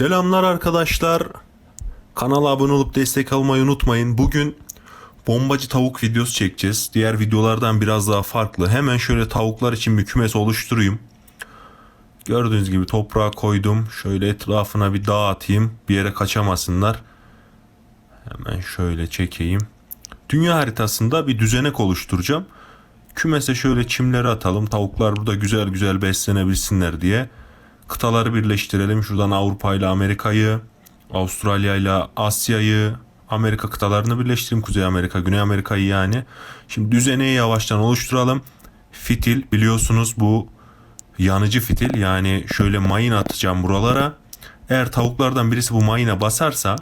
Selamlar arkadaşlar. Kanala abone olup destek almayı unutmayın. Bugün bombacı tavuk videosu çekeceğiz. Diğer videolardan biraz daha farklı. Hemen şöyle tavuklar için bir kümes oluşturayım. Gördüğünüz gibi toprağa koydum. Şöyle etrafına bir dağ atayım. Bir yere kaçamasınlar. Hemen şöyle çekeyim. Dünya haritasında bir düzenek oluşturacağım. Kümese şöyle çimleri atalım. Tavuklar burada güzel güzel beslenebilsinler diye. Kıtaları birleştirelim. Şuradan Avrupa ile Amerika'yı, Avustralya ile Asya'yı, Amerika kıtalarını birleştirelim. Kuzey Amerika, Güney Amerika'yı yani. Şimdi düzeneyi yavaştan oluşturalım. Fitil biliyorsunuz bu yanıcı fitil. Yani şöyle mayın atacağım buralara. Eğer tavuklardan birisi bu mayına basarsa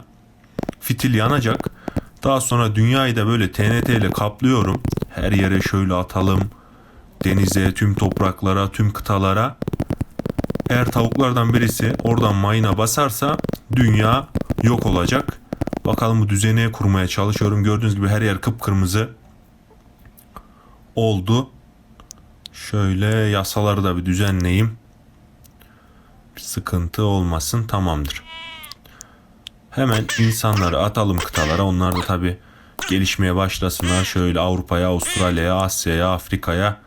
fitil yanacak. Daha sonra dünyayı da böyle TNT ile kaplıyorum. Her yere şöyle atalım. Denize, tüm topraklara, tüm kıtalara. Eğer tavuklardan birisi oradan mayına basarsa dünya yok olacak. Bakalım bu düzeni kurmaya çalışıyorum. Gördüğünüz gibi her yer kıpkırmızı oldu. Şöyle yasaları da bir düzenleyeyim. Bir sıkıntı olmasın. Tamamdır. Hemen insanları atalım kıtalara. Onlar da tabi gelişmeye başlasınlar. Şöyle Avrupa'ya, Avustralya'ya, Asya'ya, Afrika'ya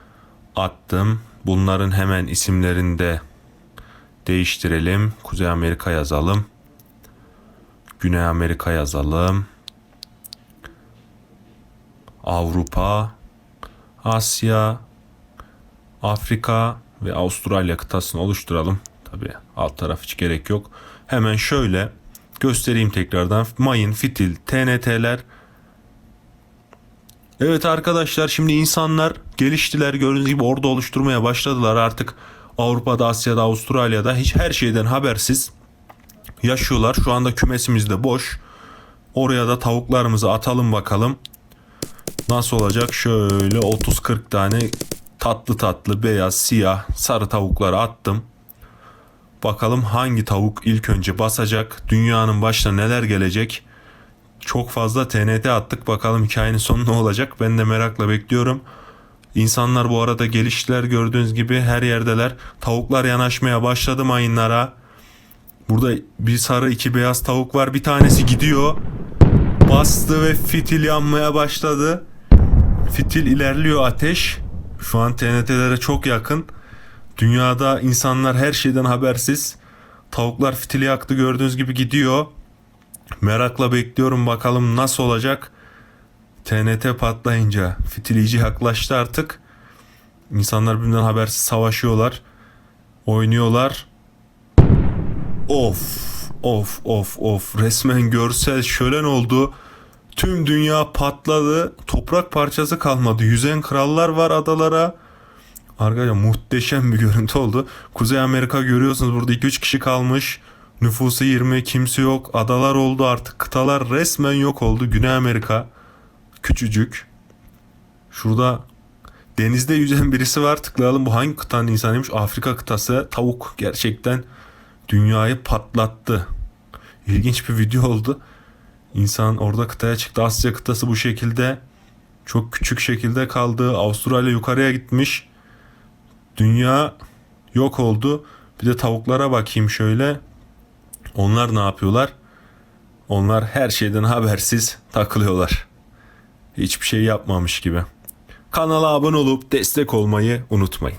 attım. Bunların hemen isimlerini de değiştirelim. Kuzey Amerika yazalım. Güney Amerika yazalım. Avrupa, Asya, Afrika ve Avustralya kıtasını oluşturalım. Tabi alt taraf hiç gerek yok. Hemen şöyle göstereyim tekrardan. Mayın, fitil, TNT'ler. Evet arkadaşlar şimdi insanlar geliştiler. Gördüğünüz gibi orada oluşturmaya başladılar artık. Avrupa'da, Asya'da, Avustralya'da hiç her şeyden habersiz yaşıyorlar. Şu anda kümesimiz de boş. Oraya da tavuklarımızı atalım bakalım. Nasıl olacak? Şöyle 30-40 tane tatlı tatlı beyaz, siyah, sarı tavukları attım. Bakalım hangi tavuk ilk önce basacak? Dünyanın başına neler gelecek? Çok fazla TNT attık. Bakalım hikayenin sonu ne olacak? Ben de merakla bekliyorum. İnsanlar bu arada geliştiler gördüğünüz gibi her yerdeler. Tavuklar yanaşmaya başladı mayınlara. Burada bir sarı iki beyaz tavuk var. Bir tanesi gidiyor. Bastı ve fitil yanmaya başladı. Fitil ilerliyor ateş. Şu an TNT'lere çok yakın. Dünyada insanlar her şeyden habersiz. Tavuklar fitili yaktı gördüğünüz gibi gidiyor. Merakla bekliyorum bakalım nasıl olacak. TNT patlayınca fitil iyice yaklaştı artık. İnsanlar birbirinden habersiz savaşıyorlar. Oynuyorlar. Of of of of resmen görsel şölen oldu. Tüm dünya patladı. Toprak parçası kalmadı. Yüzen krallar var adalara. Arkadaşlar muhteşem bir görüntü oldu. Kuzey Amerika görüyorsunuz burada 2-3 kişi kalmış. Nüfusu 20 kimse yok. Adalar oldu artık. Kıtalar resmen yok oldu. Güney Amerika küçücük. Şurada denizde yüzen birisi var. Tıklayalım bu hangi kıtanın insanıymış? Afrika kıtası. Tavuk gerçekten dünyayı patlattı. İlginç bir video oldu. İnsan orada kıtaya çıktı. Asya kıtası bu şekilde çok küçük şekilde kaldı. Avustralya yukarıya gitmiş. Dünya yok oldu. Bir de tavuklara bakayım şöyle. Onlar ne yapıyorlar? Onlar her şeyden habersiz takılıyorlar. Hiçbir şey yapmamış gibi. Kanala abone olup destek olmayı unutmayın.